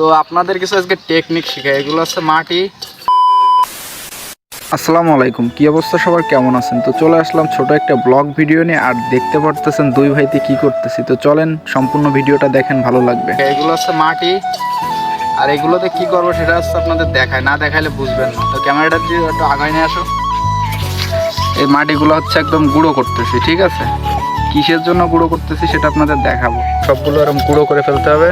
তো আপনাদের কিছু আজকে টেকনিক শেখাই এগুলো হচ্ছে মাটি। আসসালামু আলাইকুম কি অবস্থা সবার? কেমন আছেন? তো চলে আসলাম ছোট একটা ব্লগ ভিডিও নিয়ে আর দেখতে পারতেছেন দুই ভাইতে কি করতেছি। তো চলেন সম্পূর্ণ ভিডিওটা দেখেন ভালো লাগবে। এগুলো হচ্ছে মাটি। আর এগুলোতে কি করব সেটা হচ্ছে আপনাদের দেখায় না দেখাইলে বুঝবেন না। তো ক্যামেরাটা দিয়ে একটু আগায় নিয়ে আসো। এই মাটিগুলো হচ্ছে একদম গুঁড়ো করতেছি ঠিক আছে? কিসের জন্য গুঁড়ো করতেছি সেটা আপনাদের দেখাবো। সবগুলো এরকম গুঁড়ো করে ফেলতে হবে।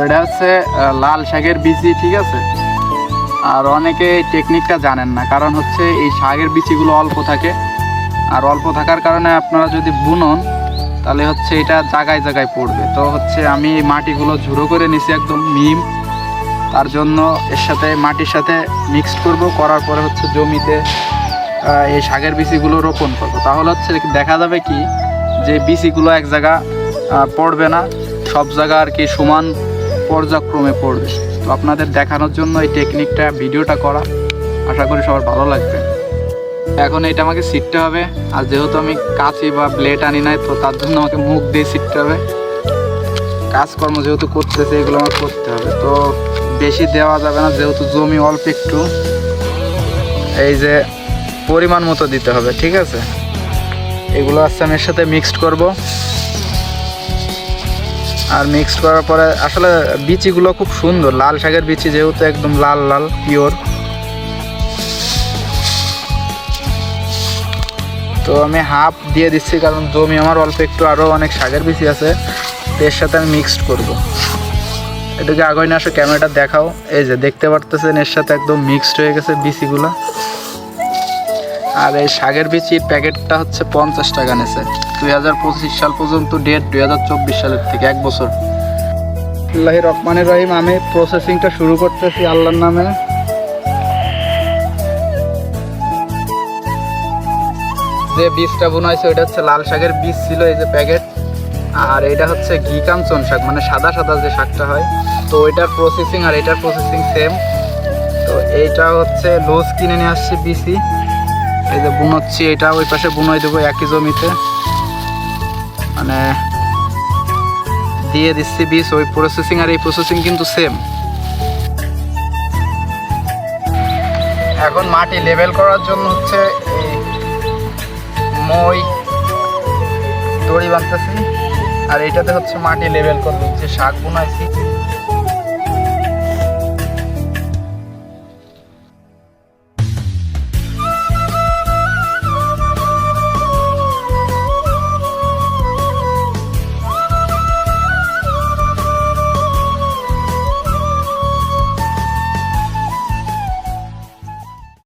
এটা হচ্ছে লাল শাকের বিচি, ঠিক আছে? আর অনেকে টেকনিকটা জানেন না, কারণ হচ্ছে এই শাকের বিচিগুলো অল্প থাকে। আর অল্প থাকার কারণে আপনারা যদি বুনন, তাহলে হচ্ছে এটা জায়গায় জায়গায় পড়বে। তো হচ্ছে আমি মাটিগুলো ঝুড়ো করে নিছি একদম মিম তার জন্য এর সাথে, মাটির সাথে মিক্সড করব, করার পরে হচ্ছে জমিতে এই শাকের বিচিগুলো রোপণ করব। তাহলে হচ্ছে দেখা যাবে কি, যে বিচিগুলো এক জায়গা পড়বে না, সব জায়গা আর কি সমান পর্যায়ক্রমে পড়বে। তো আপনাদের দেখানোর জন্য এই টেকনিকটা ভিডিওটা করা, আশা করি সবার ভালো লাগবে। এখন এটা আমাকে শিখতে হবে। আর যেহেতু আমি কাঁচি বা ব্লেড আনি নাই, তো তার জন্য আমাকে মুখ দিয়ে শিখতে হবে। কাজকর্ম যেহেতু করতেছে, এগুলো আমার করতে হবে। তো বেশি দেওয়া যাবে না, যেহেতু জমি অল্প একটু। এই যে পরিমাণ মতো দিতে হবে, ঠিক আছে? এগুলো আজকে আমি এর সাথে মিক্সড করব। আর মিক্সড করার পরে আসলে বিচিগুলো খুব সুন্দর। লাল শাকের বিচি যেহেতু একদম লাল লাল পিওর তো আমি হাফ দিয়ে দিচ্ছি কারণ জমি আমার অল্প একটু আরও অনেক শাকের বিচি আছে। তো এর সাথে আমি মিক্সড করব। এটাকে আগে না আসো ক্যামেরাটা দেখাও। এই যে দেখতে পারতেছেন, এর সাথে একদম মিক্সড হয়ে গেছে বিচিগুলো। আর এই শাকের বিচির প্যাকেটটা হচ্ছে পঞ্চাশ টাকা নেছে। দুই হাজার পঁচিশ সাল পর্যন্ত ডেট দুই হাজার চব্বিশ সালের থেকে এক বছর। আল্লাহ রহমানের রহিম, আমি প্রসেসিংটা শুরু করতেছি আল্লাহর নামে। যে বীজটা বোনা হয়েছে ওইটা হচ্ছে লাল শাকের বীজ ছিল এই যে প্যাকেট। আর এটা হচ্ছে ঘি কাঞ্চন শাক মানে সাদা সাদা যে শাকটা হয়। তো ওইটার প্রসেসিং আর এটার প্রসেসিং সেম তো এইটা হচ্ছে লোজ কিনে নিয়ে আসছি বিসি এই যে বুনোচ্ছি, এটা ওই পাশে বুনোই দেবো একই জমিতে। মানে দিয়ে দিচ্ছি বীজ, ওই প্রসেসিং আর এই প্রসেসিং কিন্তু সেম এখন মাটি লেভেল করার জন্য হচ্ছে মই, দড়ি বাঁধতেছি। আর এটাতে হচ্ছে মাটি লেভেল করতে হচ্ছে শাক বুনাইছি।